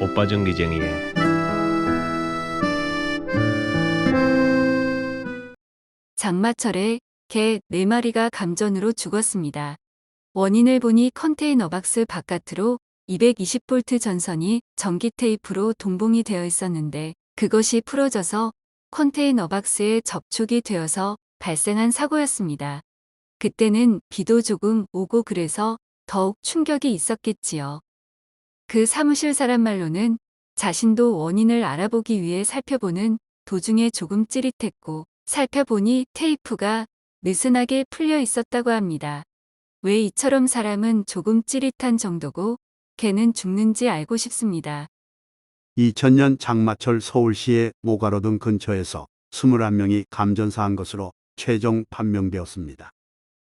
오빠 정기쟁이에 장마철에 개 4마리가 감전으로 죽었습니다. 원인을 보니 컨테이너 박스 바깥으로 220V 전선이 전기 테이프로 동봉이 되어 있었는데 그것이 풀어져서 컨테이너 박스에 접촉이 되어서 발생한 사고였습니다. 그때는 비도 조금 오고 그래서 더욱 충격이 있었겠지요. 그 사무실 사람 말로는 자신도 원인을 알아보기 위해 살펴보는 도중에 조금 찌릿했고 살펴보니 테이프가 느슨하게 풀려 있었다고 합니다. 왜 이처럼 사람은 조금 찌릿한 정도고 개는 죽는지 알고 싶습니다. 2000년 장마철 서울시의 모가로등 근처에서 21명이 감전사한 것으로 최종 판명되었습니다.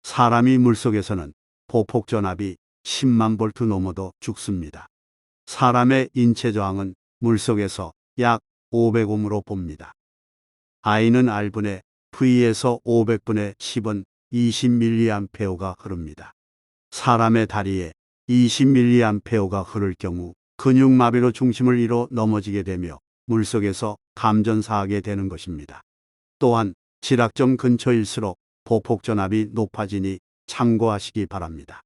사람이 물속에서는 보폭 전압이 10만 볼트 넘어도 죽습니다. 사람의 인체 저항은 물속에서 약 500옴으로 봅니다. I는 R분의 V에서 500분의 10은 20mA가 흐릅니다. 사람의 다리에 20mA가 흐를 경우 근육마비로 중심을 잃어 넘어지게 되며 물속에서 감전사하게 되는 것입니다. 또한 지락점 근처일수록 보폭 전압이 높아지니 참고하시기 바랍니다.